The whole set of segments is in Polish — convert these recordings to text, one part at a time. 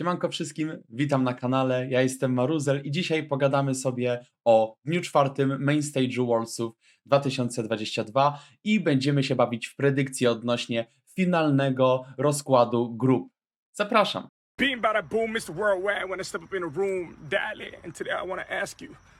Siemanko wszystkim, witam na kanale, ja jestem Maruzel i dzisiaj pogadamy sobie o dniu czwartym Main Stage'u Worldsów 2022 i będziemy się bawić w predykcje odnośnie finalnego rozkładu grup. Zapraszam.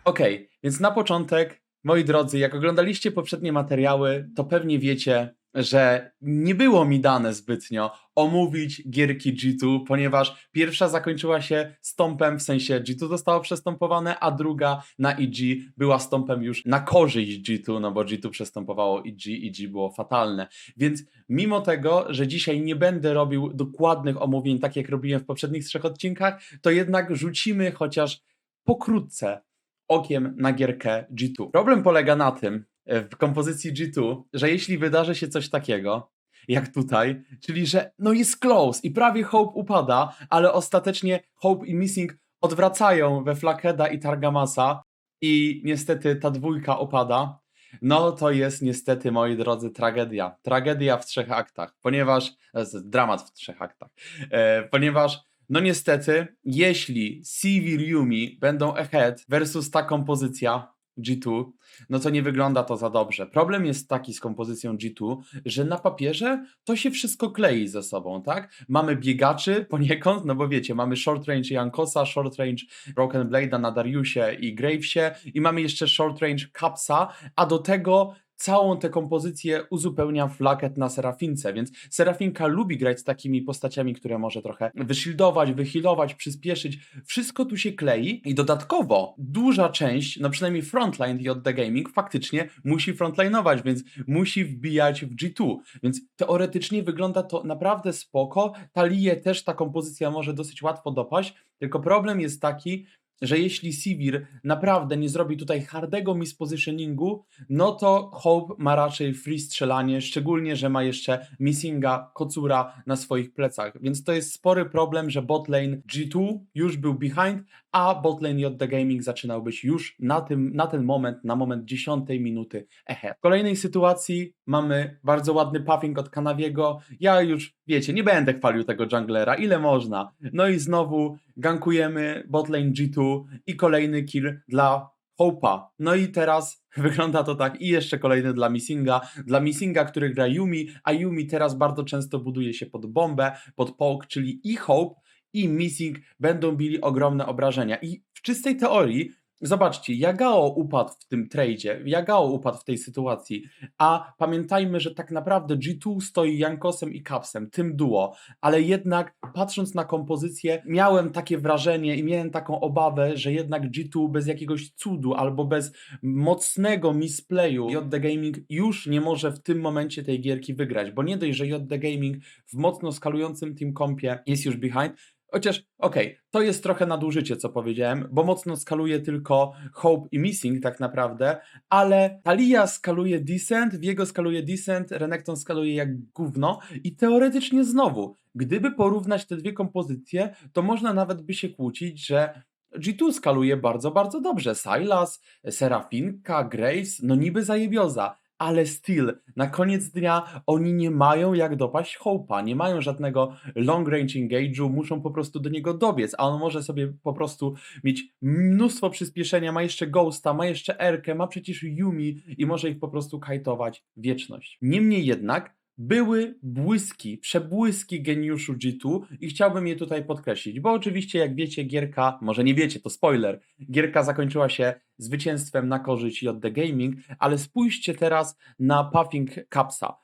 Okej, więc na początek, moi drodzy, jak oglądaliście poprzednie materiały, to pewnie wiecie, że nie było mi dane zbytnio omówić gierki G2, ponieważ pierwsza zakończyła się stąpem, w sensie G2 zostało przestąpowane, a druga na EG była stąpem już na korzyść G2, no bo G2 przestępowało EG, EG było fatalne. Więc mimo tego, że dzisiaj nie będę robił dokładnych omówień, tak jak robiłem w poprzednich trzech odcinkach, to jednak rzucimy chociaż pokrótce okiem na gierkę G2. Problem polega na tym w kompozycji G2, że jeśli wydarzy się coś takiego, jak tutaj, czyli że no jest close i prawie Hope upada, ale ostatecznie Hope i Missing odwracają we Flakeda i Targamasa i niestety ta dwójka opada, no to jest niestety, moi drodzy, tragedia. Tragedia w trzech aktach, ponieważ, jest dramat w trzech aktach, e, ponieważ no niestety, jeśli Sivir Yumi będą ahead versus ta kompozycja G2, no to nie wygląda to za dobrze. Problem jest taki z kompozycją G2, że na papierze to się wszystko klei ze sobą, tak? Mamy biegaczy poniekąd, no bo wiecie, mamy short range Jankosa, short range Broken Blade'a na Dariusie i Gravesie i mamy jeszcze short range Capsa, a do tego całą tę kompozycję uzupełnia Flaket na Serafince, więc Serafinka lubi grać z takimi postaciami, które może trochę wyshildować, wyhealować, przyspieszyć. Wszystko tu się klei i dodatkowo duża część, no przynajmniej frontline JD Gaming faktycznie musi frontlineować, więc musi wbijać w G2, więc teoretycznie wygląda to naprawdę spoko. Talię też ta kompozycja może dosyć łatwo dopaść, tylko problem jest taki, że jeśli Sivir naprawdę nie zrobi tutaj hardego mispositioningu, no to Hope ma raczej free strzelanie, szczególnie, że ma jeszcze Missinga, Kocura na swoich plecach, więc to jest spory problem, że botlane G2 już był behind, a botlane JD Gaming zaczynał być już na, tym, na ten moment, na moment 10 minuty. Ahead. W kolejnej sytuacji mamy bardzo ładny puffing od Kanawiego, ja już, wiecie, nie będę chwalił tego junglera, ile można, no i znowu gankujemy botlane G2 i kolejny kill dla Hope'a. No i teraz wygląda to tak. I jeszcze kolejny dla Missinga, dla Missinga, który gra Yumi, a Yumi teraz bardzo często buduje się pod bombę, pod poke, czyli i Hope i Missing będą bili ogromne obrażenia. I w czystej teorii Zobaczcie, Yagao upadł w tym tradzie, Yagao upadł w tej sytuacji, a pamiętajmy, że tak naprawdę G2 stoi Jankosem i Capsem, tym duo, ale jednak patrząc na kompozycję, miałem takie wrażenie i miałem taką obawę, że jednak G2 bez jakiegoś cudu albo bez mocnego misplayu JD Gaming już nie może w tym momencie tej gierki wygrać, bo nie dość, że JD Gaming w mocno skalującym team kompie jest już behind, Chociaż, okej, to jest trochę nadużycie, co powiedziałem, bo mocno skaluje tylko Hope i Missing tak naprawdę, ale Talia skaluje Descent, Viego skaluje Descent, Renekton skaluje jak gówno i teoretycznie znowu, gdyby porównać te dwie kompozycje, to można nawet by się kłócić, że G2 skaluje bardzo, bardzo dobrze. Sylas, Serafinka, Graves, no niby zajebioza, ale still, na koniec dnia oni nie mają jak dopaść Hope'a, nie mają żadnego long range engage'u, muszą po prostu do niego dobiec, a on może sobie po prostu mieć mnóstwo przyspieszenia, ma jeszcze Ghosta, ma jeszcze Erkę, ma przecież Yumi i może ich po prostu kajtować wieczność. Niemniej jednak były błyski, przebłyski geniuszu G2 i chciałbym je tutaj podkreślić, bo oczywiście jak wiecie gierka, może nie wiecie, to spoiler, gierka zakończyła się zwycięstwem na korzyść JD Gaming, ale spójrzcie teraz na Puffing Capsa.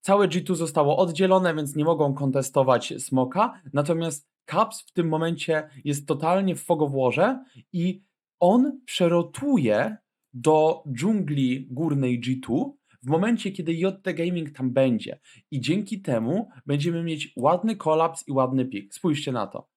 Całe G2 zostało oddzielone, więc nie mogą kontestować Smoka, natomiast Caps w tym momencie jest totalnie w fogowłorze i on przerotuje do dżungli górnej G2 w momencie, kiedy JT Gaming tam będzie. I dzięki temu będziemy mieć ładny kolaps i ładny pik. Spójrzcie na to.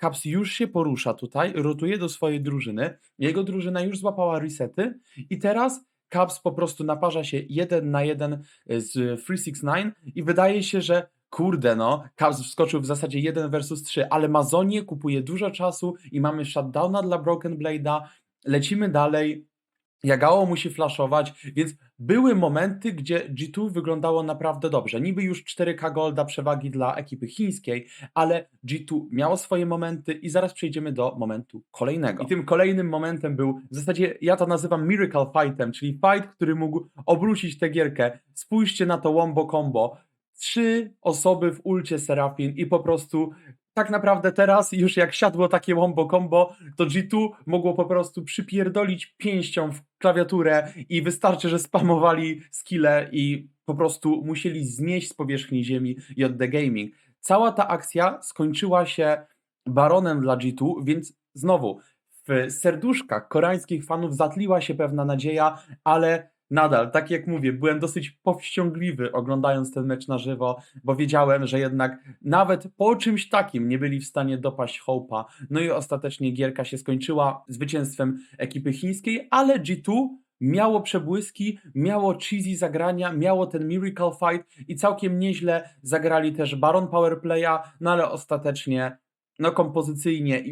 Caps już się porusza tutaj, rotuje do swojej drużyny. Jego drużyna już złapała resety i teraz Caps po prostu naparza się jeden na jeden z 369 i wydaje się, że kurde no, Caps wskoczył w zasadzie 1 versus 3, ale Mazonie kupuje dużo czasu i mamy shutdowna dla Broken Blade'a. Lecimy dalej. Jagao musi flashować, więc były momenty, gdzie G2 wyglądało naprawdę dobrze. Niby już 4K Golda przewagi dla ekipy chińskiej, ale G2 miało swoje momenty i zaraz przejdziemy do momentu kolejnego. I tym kolejnym momentem był, w zasadzie ja to nazywam Miracle Fightem, czyli fight, który mógł obrócić tę gierkę. Spójrzcie na to wombo combo. Trzy osoby w ulcie Serafin i po prostu tak naprawdę teraz, już jak siadło takie wombo combo, to G2 mogło po prostu przypierdolić pięścią w klawiaturę i wystarczy, że spamowali skille i po prostu musieli znieść z powierzchni ziemi JD Gaming. Cała ta akcja skończyła się baronem dla G2, więc znowu w serduszkach koreańskich fanów zatliła się pewna nadzieja, ale nadal, tak jak mówię, byłem dosyć powściągliwy oglądając ten mecz na żywo, bo wiedziałem, że jednak nawet po czymś takim nie byli w stanie dopaść Hope'a. No i ostatecznie gierka się skończyła zwycięstwem ekipy chińskiej, ale G2 miało przebłyski, miało cheesy zagrania, miało ten Miracle Fight i całkiem nieźle zagrali też Baron Powerplaya, no ale ostatecznie no kompozycyjnie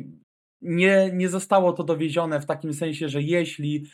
nie, nie zostało to dowiezione w takim sensie, że jeśli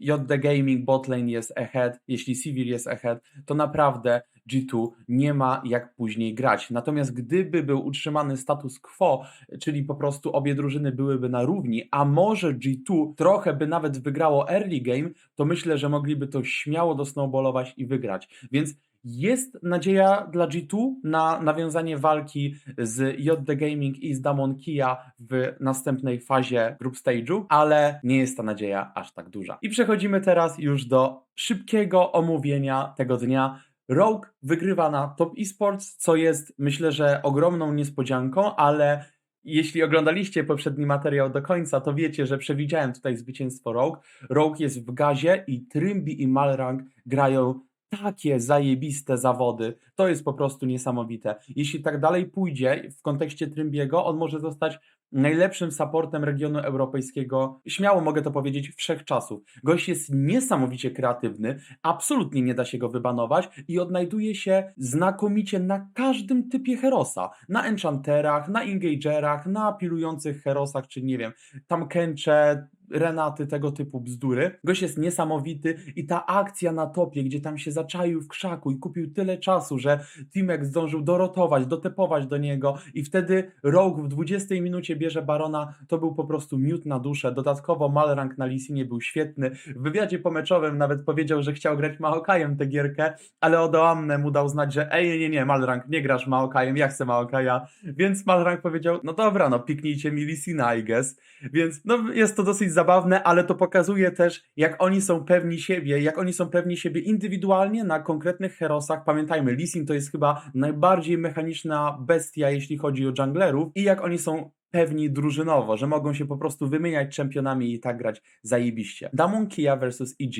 JD Gaming botlane jest ahead, jeśli Civil jest ahead, to naprawdę G2 nie ma jak później grać. Natomiast gdyby był utrzymany status quo, czyli po prostu obie drużyny byłyby na równi, a może G2 trochę by nawet wygrało early game, to myślę, że mogliby to śmiało dosnowballować i wygrać. Więc jest nadzieja dla G2 na nawiązanie walki z JD Gaming i z Damon Kia w następnej fazie group stage'u, ale nie jest ta nadzieja aż tak duża. I przechodzimy teraz już do szybkiego omówienia tego dnia. Rogue wygrywa na Top Esports, co jest myślę, że ogromną niespodzianką, ale jeśli oglądaliście poprzedni materiał do końca, to wiecie, że przewidziałem tutaj zwycięstwo Rogue. Rogue jest w gazie i Trymbi i Malrang grają takie zajebiste zawody. To jest po prostu niesamowite. Jeśli tak dalej pójdzie w kontekście Trymbiego, on może zostać najlepszym supportem regionu europejskiego, śmiało mogę to powiedzieć, wszechczasów. Gość jest niesamowicie kreatywny, absolutnie nie da się go wybanować i odnajduje się znakomicie na każdym typie herosa. Na enchanterach, na engagerach, na pilujących herosach, czy nie wiem, tam kęcze, Renaty, tego typu bzdury. Gość jest niesamowity i ta akcja na topie, gdzie tam się zaczaił w krzaku i kupił tyle czasu, że Timek zdążył dorotować, dotepować do niego i wtedy Rogue w 20 minucie bierze Barona, to był po prostu miód na duszę. Dodatkowo Malrank na Lisinie był świetny. W wywiadzie pomeczowym nawet powiedział, że chciał grać Maokajem tę gierkę, ale Odoamne mu dał znać, że ej, nie, nie, nie, Malrank, nie grasz Maokajem, ja chcę Maokaja. Więc Malrank powiedział, no dobra, no piknijcie mi Lisina, I guess. Więc no, jest to dosyć zabawne, ale to pokazuje też, jak oni są pewni siebie, jak oni są pewni siebie indywidualnie na konkretnych herosach. Pamiętajmy, Lisin to jest chyba najbardziej mechaniczna bestia, jeśli chodzi o junglerów i jak oni są pewni drużynowo, że mogą się po prostu wymieniać czempionami i tak grać zajebiście. Damon Kia versus EG.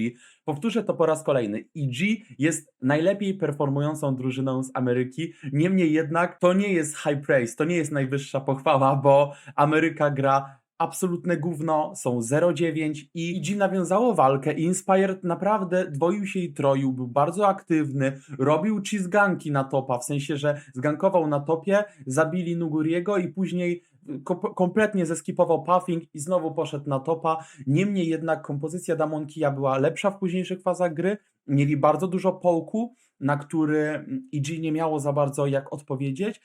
Powtórzę to po raz kolejny. EG jest najlepiej performującą drużyną z Ameryki, niemniej jednak to nie jest high praise, to nie jest najwyższa pochwała, bo Ameryka gra absolutne gówno, są 0-9 i EG nawiązało walkę Inspired naprawdę dwoił się i troił, był bardzo aktywny, robił cheeseganki na topa, w sensie, że zgankował na topie, zabili Nuguriego i później ko- kompletnie zeskipował puffing i znowu poszedł na topa. Niemniej jednak kompozycja Damon Kija była lepsza w późniejszych fazach gry. Mieli bardzo dużo połku, na który EG nie miało za bardzo jak odpowiedzieć.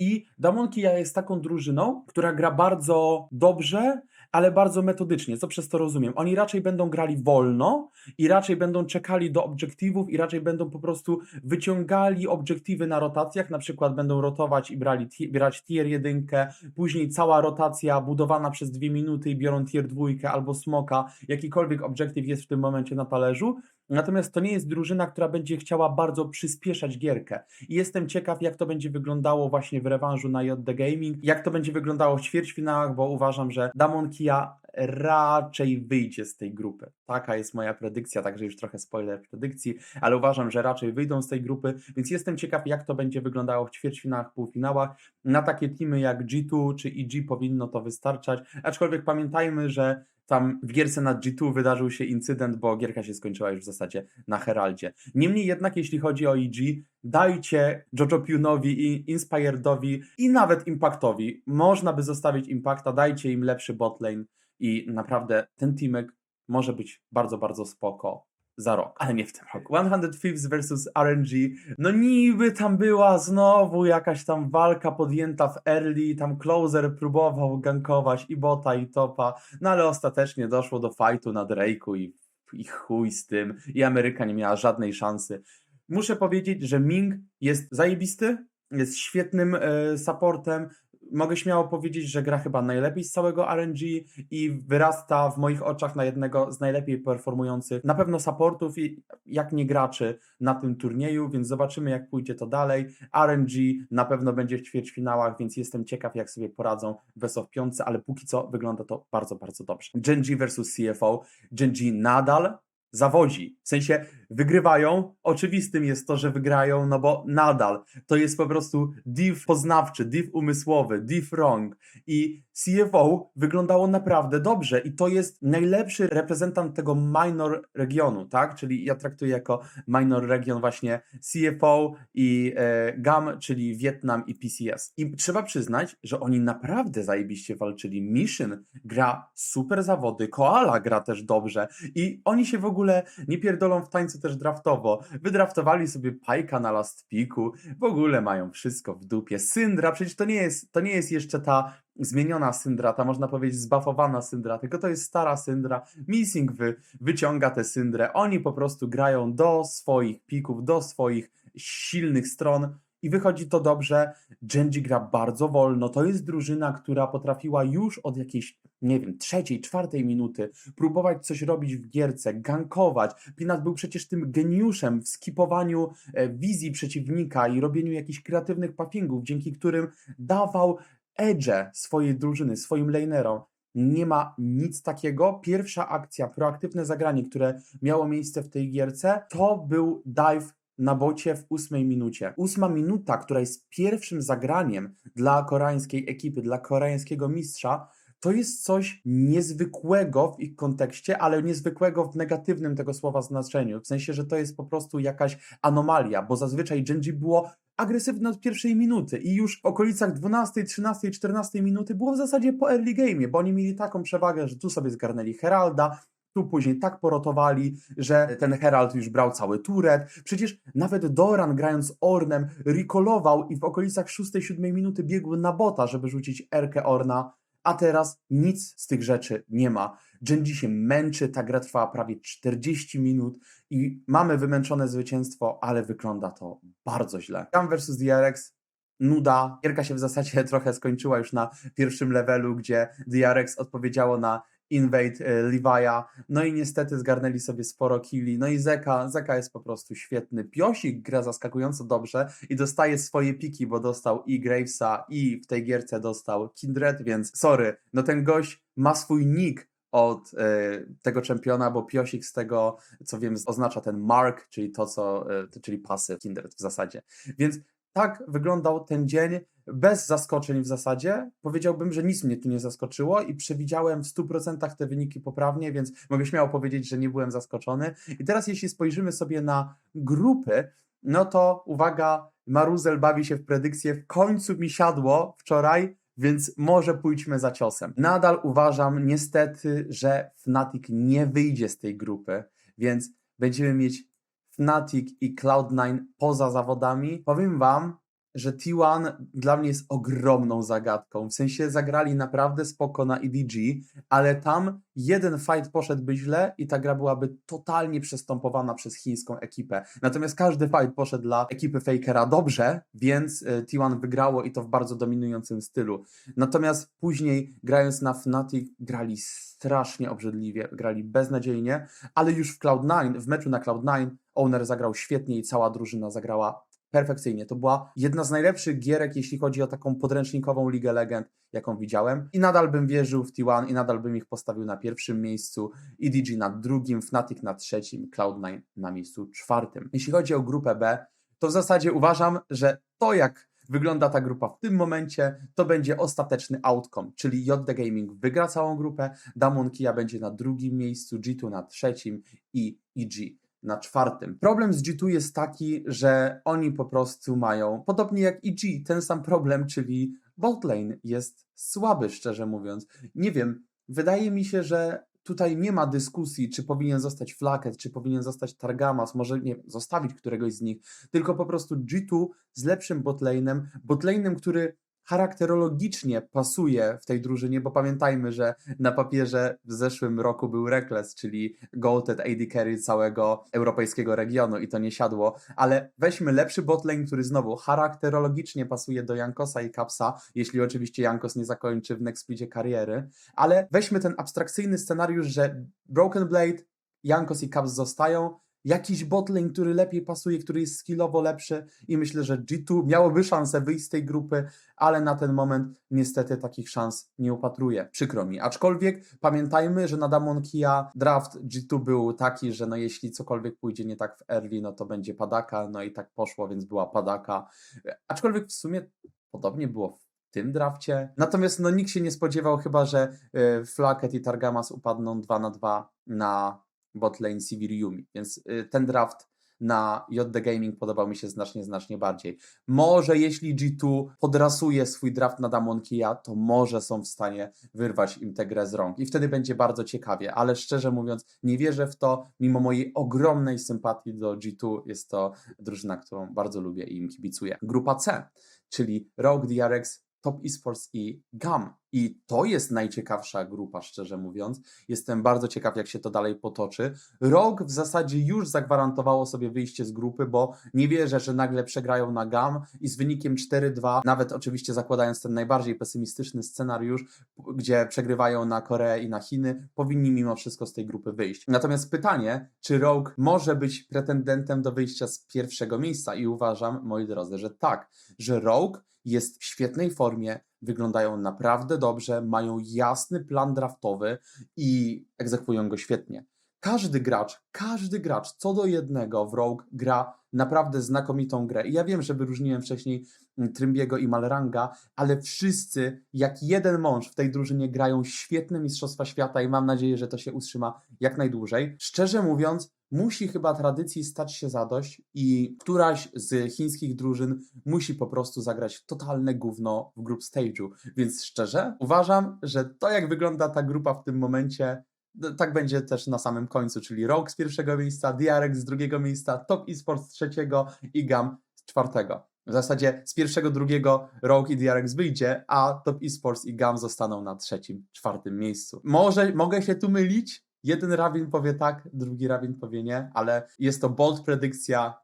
I Damon Kija jest taką drużyną, która gra bardzo dobrze, ale bardzo metodycznie. Co przez to rozumiem? Oni raczej będą grali wolno i raczej będą czekali do obiektywów i raczej będą po prostu wyciągali obiektywy na rotacjach, na przykład będą rotować i brali brać tier 1, później cała rotacja budowana przez dwie minuty i biorą tier 2 albo smoka, jakikolwiek obiektyw jest w tym momencie na talerzu. Natomiast to nie jest drużyna, która będzie chciała bardzo przyspieszać gierkę. I jestem ciekaw, jak to będzie wyglądało właśnie w rewanżu na JD Gaming, jak to będzie wyglądało w ćwierćfinałach, bo uważam, że Damon Kia raczej wyjdzie z tej grupy. Taka jest moja predykcja, także już trochę spoiler predykcji, ale uważam, że raczej wyjdą z tej grupy, więc jestem ciekaw, jak to będzie wyglądało w ćwierćfinałach, półfinałach. Na takie teamy jak G2 czy EG powinno to wystarczać, aczkolwiek pamiętajmy, że tam w gierce na G2 wydarzył się incydent, bo gierka się skończyła już w zasadzie na Heraldzie. Niemniej jednak, jeśli chodzi o EG, dajcie Jojo Pune'owi i Inspiredowi i nawet Impactowi, można by zostawić Impacta, dajcie im lepszy botlane i naprawdę ten teamek może być bardzo, bardzo spoko za rok, ale nie w tym roku. 100 Thieves vs RNG. No niby tam była znowu jakaś tam walka podjęta w early, tam closer próbował gankować i bota i topa, no ale ostatecznie doszło do fightu na Drake'u i, i chuj z tym i Ameryka nie miała żadnej szansy. Muszę powiedzieć, że Ming jest zajebisty, jest świetnym e, supportem. Mogę śmiało powiedzieć, że gra chyba najlepiej z całego RNG i wyrasta w moich oczach na jednego z najlepiej performujących, na pewno supportów i jak nie graczy na tym turnieju, więc zobaczymy jak pójdzie to dalej. RNG na pewno będzie w ćwierćfinałach, więc jestem ciekaw jak sobie poradzą w of ale póki co wygląda to bardzo, bardzo dobrze. Genji versus CFO. Genji nadal zawodzi. W sensie wygrywają. Oczywistym jest to, że wygrają, no bo nadal to jest po prostu div poznawczy, div umysłowy, div wrong. I CFO wyglądało naprawdę dobrze i to jest najlepszy reprezentant tego minor regionu, tak? Czyli ja traktuję jako minor region właśnie CFO i e, GAM, czyli Wietnam i PCS. I trzeba przyznać, że oni naprawdę zajebiście walczyli. Mission gra super zawody, Koala gra też dobrze i oni się w ogóle nie pierdolą w tańcu też draftowo. Wydraftowali sobie Pajka na last picku, w ogóle mają wszystko w dupie. Syndra, przecież to nie jest, to nie jest jeszcze ta zmieniona Syndra, ta można powiedzieć zbafowana Syndra, tylko to jest stara Syndra. Missing wy, wyciąga tę Syndrę. Oni po prostu grają do swoich pików, do swoich silnych stron i wychodzi to dobrze. Genji gra bardzo wolno. To jest drużyna, która potrafiła już od jakiejś, nie wiem, trzeciej, czwartej minuty próbować coś robić w gierce, gankować. Pinat był przecież tym geniuszem w skipowaniu e, wizji przeciwnika i robieniu jakichś kreatywnych puffingów, dzięki którym dawał edge swojej drużyny, swoim lanerom. Nie ma nic takiego. Pierwsza akcja, proaktywne zagranie, które miało miejsce w tej gierce, to był dive na bocie w ósmej minucie. Ósma minuta, która jest pierwszym zagraniem dla koreańskiej ekipy, dla koreańskiego mistrza, to jest coś niezwykłego w ich kontekście, ale niezwykłego w negatywnym tego słowa znaczeniu. W sensie, że to jest po prostu jakaś anomalia, bo zazwyczaj Genji było agresywne od pierwszej minuty i już w okolicach 12, 13, 14 minuty było w zasadzie po early game, bo oni mieli taką przewagę, że tu sobie zgarnęli Heralda, tu później tak porotowali, że ten Herald już brał cały turet. Przecież nawet Doran grając Ornem recallował i w okolicach 6-7 minuty biegł na bota, żeby rzucić Erkę Orna, a teraz nic z tych rzeczy nie ma. Genji się męczy, ta gra trwała prawie 40 minut i mamy wymęczone zwycięstwo, ale wygląda to bardzo źle. Cam vs DRX nuda. Gierka się w zasadzie trochę skończyła już na pierwszym levelu, gdzie DRX odpowiedziało na invade e, Levi'a, no i niestety zgarnęli sobie sporo killi, no i Zeka, Zeka jest po prostu świetny. Piosik gra zaskakująco dobrze i dostaje swoje piki, bo dostał i Gravesa i w tej gierce dostał Kindred, więc sorry, no ten gość ma swój nick od e, tego czempiona, bo Piosik z tego, co wiem, oznacza ten mark, czyli to, co, e, czyli pasy Kindred w zasadzie. Więc tak wyglądał ten dzień, bez zaskoczeń w zasadzie. Powiedziałbym, że nic mnie tu nie zaskoczyło i przewidziałem w 100% te wyniki poprawnie, więc mogę śmiało powiedzieć, że nie byłem zaskoczony. I teraz, jeśli spojrzymy sobie na grupy, no to uwaga, Maruzel bawi się w predykcję. W końcu mi siadło wczoraj, więc może pójdźmy za ciosem. Nadal uważam niestety, że Fnatic nie wyjdzie z tej grupy, więc będziemy mieć Fnatic i Cloud9 poza zawodami. Powiem Wam, że T1 dla mnie jest ogromną zagadką. W sensie zagrali naprawdę spoko na EDG, ale tam jeden fight poszedłby źle i ta gra byłaby totalnie przestępowana przez chińską ekipę. Natomiast każdy fight poszedł dla ekipy Fakera dobrze, więc y, T1 wygrało i to w bardzo dominującym stylu. Natomiast później grając na Fnatic grali strasznie obrzydliwie, grali beznadziejnie, ale już w Cloud9, w meczu na Cloud9 Owner zagrał świetnie i cała drużyna zagrała perfekcyjnie. To była jedna z najlepszych gierek, jeśli chodzi o taką podręcznikową Ligę Legend, jaką widziałem. I nadal bym wierzył w T1 i nadal bym ich postawił na pierwszym miejscu, EDG na drugim, Fnatic na trzecim, Cloud9 na miejscu czwartym. Jeśli chodzi o grupę B, to w zasadzie uważam, że to jak wygląda ta grupa w tym momencie, to będzie ostateczny outcome, czyli JD Gaming wygra całą grupę, Damon Kia będzie na drugim miejscu, G2 na trzecim i EG na czwartym. Problem z G2 jest taki, że oni po prostu mają, podobnie jak EG, ten sam problem, czyli botlane jest słaby, szczerze mówiąc. Nie wiem, wydaje mi się, że tutaj nie ma dyskusji, czy powinien zostać Flaket, czy powinien zostać Targamas, może nie zostawić któregoś z nich, tylko po prostu G2 z lepszym botlane'em, botlane'em, który charakterologicznie pasuje w tej drużynie, bo pamiętajmy, że na papierze w zeszłym roku był Reckless, czyli goated AD carry całego europejskiego regionu i to nie siadło, ale weźmy lepszy botlane, który znowu charakterologicznie pasuje do Jankosa i Kapsa, jeśli oczywiście Jankos nie zakończy w next kariery, ale weźmy ten abstrakcyjny scenariusz, że Broken Blade, Jankos i Caps zostają, jakiś botlane, który lepiej pasuje, który jest skillowo lepszy i myślę, że G2 miałoby szansę wyjść z tej grupy, ale na ten moment niestety takich szans nie upatruję. Przykro mi. Aczkolwiek pamiętajmy, że na Damon Kia draft G2 był taki, że no jeśli cokolwiek pójdzie nie tak w early, no to będzie padaka, no i tak poszło, więc była padaka. Aczkolwiek w sumie podobnie było w tym drafcie. Natomiast no nikt się nie spodziewał chyba, że y, Flaket i Targamas upadną 2 na 2 na botlane Sivir Yumi, więc y, ten draft na JD Gaming podobał mi się znacznie, znacznie bardziej. Może jeśli G2 podrasuje swój draft na Damon Kia, to może są w stanie wyrwać im tę grę z rąk i wtedy będzie bardzo ciekawie, ale szczerze mówiąc nie wierzę w to, mimo mojej ogromnej sympatii do G2 jest to drużyna, którą bardzo lubię i im kibicuję. Grupa C, czyli Rogue DRX, Top Esports i GAM. I to jest najciekawsza grupa, szczerze mówiąc. Jestem bardzo ciekaw, jak się to dalej potoczy. Rogue w zasadzie już zagwarantowało sobie wyjście z grupy, bo nie wierzę, że nagle przegrają na GAM i z wynikiem 4-2, nawet oczywiście zakładając ten najbardziej pesymistyczny scenariusz, gdzie przegrywają na Koreę i na Chiny, powinni mimo wszystko z tej grupy wyjść. Natomiast pytanie, czy Rogue może być pretendentem do wyjścia z pierwszego miejsca? I uważam, moi drodzy, że tak, że Rogue jest w świetnej formie, wyglądają naprawdę dobrze, mają jasny plan draftowy i egzekwują go świetnie. Każdy gracz, każdy gracz co do jednego w Rogue gra naprawdę znakomitą grę. I ja wiem, że wyróżniłem wcześniej mm, Trymbiego i Malranga, ale wszyscy jak jeden mąż w tej drużynie grają świetne Mistrzostwa Świata i mam nadzieję, że to się utrzyma jak najdłużej. Szczerze mówiąc, musi chyba tradycji stać się zadość i któraś z chińskich drużyn musi po prostu zagrać totalne gówno w group stage'u. Więc szczerze uważam, że to jak wygląda ta grupa w tym momencie, no, tak będzie też na samym końcu, czyli Rogue z pierwszego miejsca, DRX z drugiego miejsca, Top Esports z trzeciego i GAM z czwartego. W zasadzie z pierwszego, drugiego Rogue i DRX wyjdzie, a Top Esports i GAM zostaną na trzecim, czwartym miejscu. Może mogę się tu mylić? Jeden Rawin powie tak, drugi Rawin powie nie, ale jest to bold predykcja.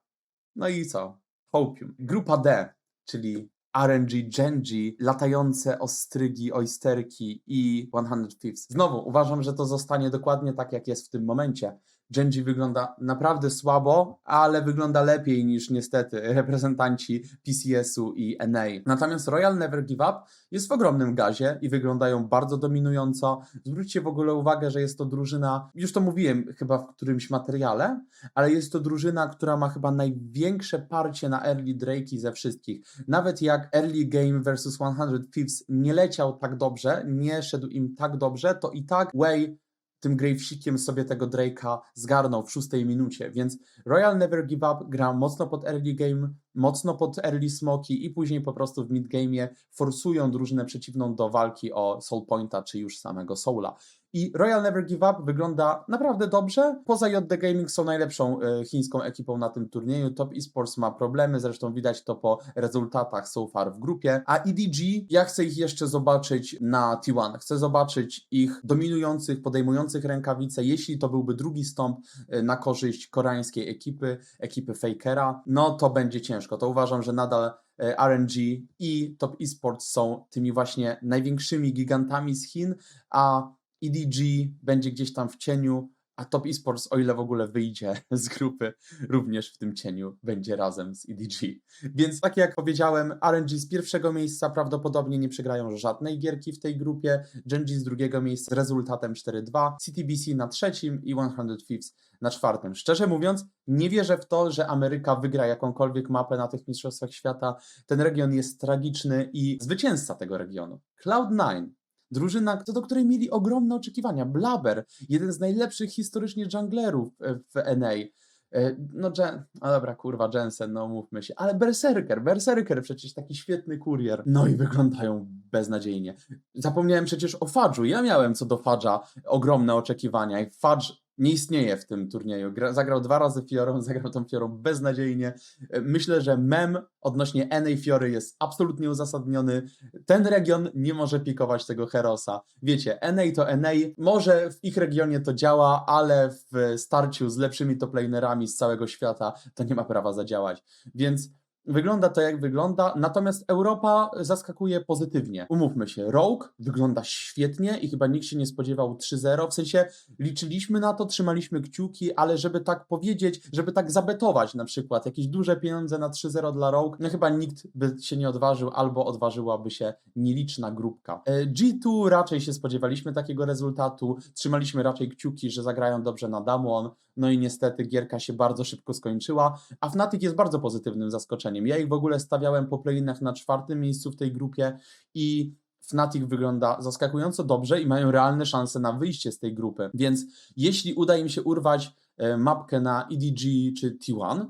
No i co? Hopium. Grupa D, czyli RNG, Genji, latające ostrygi, oysterki i 100 Thieves. Znowu uważam, że to zostanie dokładnie tak, jak jest w tym momencie. Genji wygląda naprawdę słabo, ale wygląda lepiej niż niestety reprezentanci PCS-u i NA. Natomiast Royal Never Give Up jest w ogromnym gazie i wyglądają bardzo dominująco. Zwróćcie w ogóle uwagę, że jest to drużyna, już to mówiłem chyba w którymś materiale, ale jest to drużyna, która ma chyba największe parcie na early Drake'i ze wszystkich. Nawet jak early game versus 100 Thieves nie leciał tak dobrze, nie szedł im tak dobrze, to i tak Way tym Gravesikiem sobie tego Drake'a zgarnął w szóstej minucie, więc Royal Never Give Up gra mocno pod early game, mocno pod early smoki i później po prostu w mid game'ie forsują drużynę przeciwną do walki o Soul Pointa czy już samego Soula. I Royal Never Give Up wygląda naprawdę dobrze. Poza JD Gaming są najlepszą e, chińską ekipą na tym turnieju. Top Esports ma problemy, zresztą widać to po rezultatach so far w grupie. A EDG, ja chcę ich jeszcze zobaczyć na T1. Chcę zobaczyć ich dominujących, podejmujących rękawice, jeśli to byłby drugi stąp e, na korzyść koreańskiej ekipy, ekipy Fakera, no to będzie ciężko. To uważam, że nadal e, RNG i Top Esports są tymi właśnie największymi gigantami z Chin, a EDG będzie gdzieś tam w cieniu, a Top Esports, o ile w ogóle wyjdzie z grupy, również w tym cieniu będzie razem z EDG. Więc tak jak powiedziałem, RNG z pierwszego miejsca prawdopodobnie nie przegrają żadnej gierki w tej grupie, Genji z drugiego miejsca z rezultatem 4-2, CTBC na trzecim i 100 Thieves na czwartym. Szczerze mówiąc, nie wierzę w to, że Ameryka wygra jakąkolwiek mapę na tych Mistrzostwach Świata. Ten region jest tragiczny i zwycięzca tego regionu, Cloud9, Drużyna, do której mieli ogromne oczekiwania. Blaber, jeden z najlepszych historycznie junglerów e, w NA. E, No, Jen, no dobra, kurwa, Jensen, no mówmy się, ale Berserker, Berserker przecież taki świetny kurier. No i wyglądają beznadziejnie. Zapomniałem przecież o Fadżu. Ja miałem co do Fadża ogromne oczekiwania i Fadż nie istnieje w tym turnieju. Gra, zagrał dwa razy Fiorą, zagrał tą Fiorą beznadziejnie. Myślę, że mem odnośnie NA Fiory jest absolutnie uzasadniony. Ten region nie może pikować tego Herosa. Wiecie, NA to NA, może w ich regionie to działa, ale w starciu z lepszymi toplanerami z całego świata to nie ma prawa zadziałać. Więc wygląda to jak wygląda, natomiast Europa zaskakuje pozytywnie. Umówmy się, Rogue wygląda świetnie i chyba nikt się nie spodziewał 3-0, w sensie liczyliśmy na to, trzymaliśmy kciuki, ale żeby tak powiedzieć, żeby tak zabetować na przykład jakieś duże pieniądze na 3-0 dla Rogue, no chyba nikt by się nie odważył, albo odważyłaby się nieliczna grupka. E, G2 raczej się spodziewaliśmy takiego rezultatu, trzymaliśmy raczej kciuki, że zagrają dobrze na Damwon, no i niestety gierka się bardzo szybko skończyła, a Fnatic jest bardzo pozytywnym zaskoczeniem. Ja ich w ogóle stawiałem po play-inach na czwartym miejscu w tej grupie i Fnatic wygląda zaskakująco dobrze i mają realne szanse na wyjście z tej grupy. Więc jeśli uda im się urwać e, mapkę na EDG czy T1,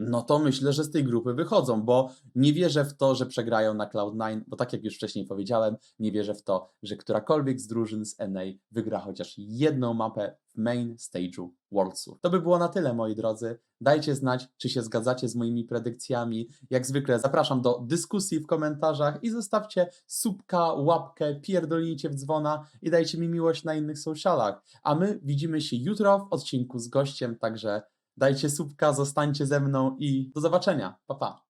no to myślę, że z tej grupy wychodzą, bo nie wierzę w to, że przegrają na Cloud9, bo tak jak już wcześniej powiedziałem, nie wierzę w to, że którakolwiek z drużyn z NA wygra chociaż jedną mapę w main stage'u Worldsów. To by było na tyle, moi drodzy. Dajcie znać, czy się zgadzacie z moimi predykcjami. Jak zwykle zapraszam do dyskusji w komentarzach i zostawcie subka, łapkę, pierdolnijcie w dzwona i dajcie mi miłość na innych socialach. A my widzimy się jutro w odcinku z gościem, także dajcie subka, zostańcie ze mną i do zobaczenia. Pa, pa.